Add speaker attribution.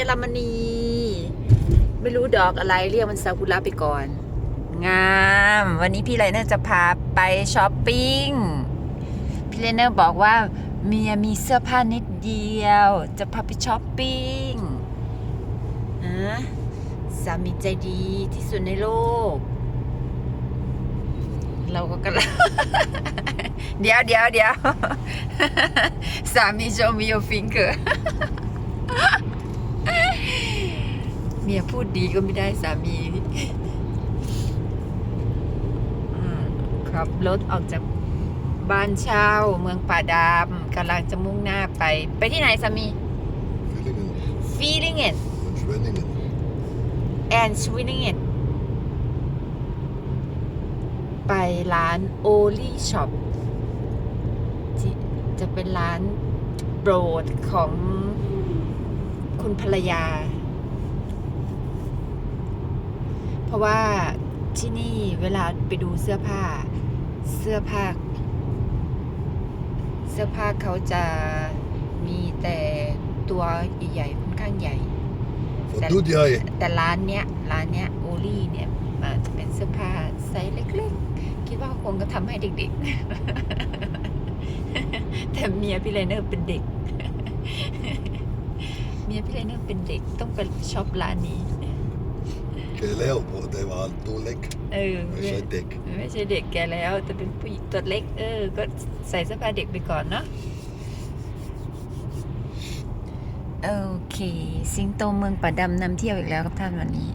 Speaker 1: ยอรมนี ไม่รู้ดอกอะไรเรียกมันซากุระไปก่อน งาม วันนี้พี่ไลเนอร์จะพาไปช้อปปิ้ง พี่ไลเนอร์บอกว่าเมียมีเสื้อผ้านิดเดียว จะพาไปช้อปปิ้งอะสามีใจดีที่สุดในโลก เราก็กำลังเดี๋ยวเดี๋ยวเดี๋ยวสามีโชว์มีโยฟิงเกอร์ มียพูดดีก็ไม่ได้สามีอืมครับรถออกจากบ้านเช่าเมืองป่าดำกำลังจะมุ่งหน้าไป ไปที่ไหนสามี
Speaker 2: Villingen
Speaker 1: feeling it
Speaker 2: und Schwenningen.
Speaker 1: and swinging it ไปร้านโอลี่ช็อปที่จะเป็นร้านโปรดของคุณภรรยา เพราะว่าที่นี่เวลาไปดูเสื้อผ้า เสื้อผ้า เสื้อผ้าเขาจะมีแต่ตัวใหญ่ๆค่อนข้างใหญ่
Speaker 2: Wat doet jij?
Speaker 1: แต่ร้านเนี้ยร้านเนี้ยโอลี่เนี่ยมันจะเป็นเสื้อผ้าไซส์เล็กๆ คิดว่าคงก็ทำให้เด็กๆ แต่เมียพี่ไลเนอร์เป็นเด็ก เมียพี่ไลเนอร์เป็นเด็กต้องไปช็อปร้านนี้
Speaker 2: Geleo, bro, die waren toen lek.
Speaker 1: เออ
Speaker 2: We
Speaker 1: ไม่
Speaker 2: zijn dik.
Speaker 1: ไม่ใช่เด็กแกแล้วแต่เป็นผู้หญิงตัวเล็ก เออ ก็ใส่เสื้อผ้าเด็กไปก่อนเนาะโอเค สิงโตเมืองป่าดำนำเที่ยวอีกแล้วครับท่านวันนี้